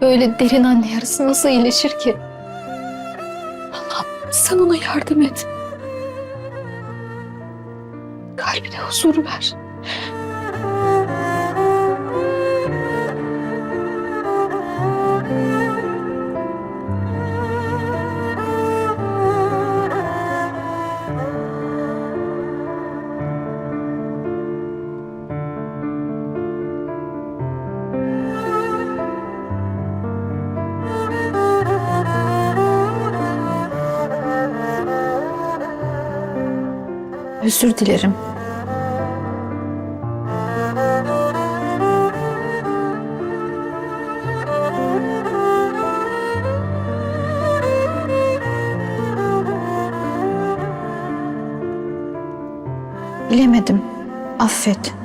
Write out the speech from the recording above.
Böyle derin anne yarısı nasıl iyileşir ki? Allah'ım sen ona yardım et. Kalbine huzur ver. Özür dilerim. Bilemedim. Affet.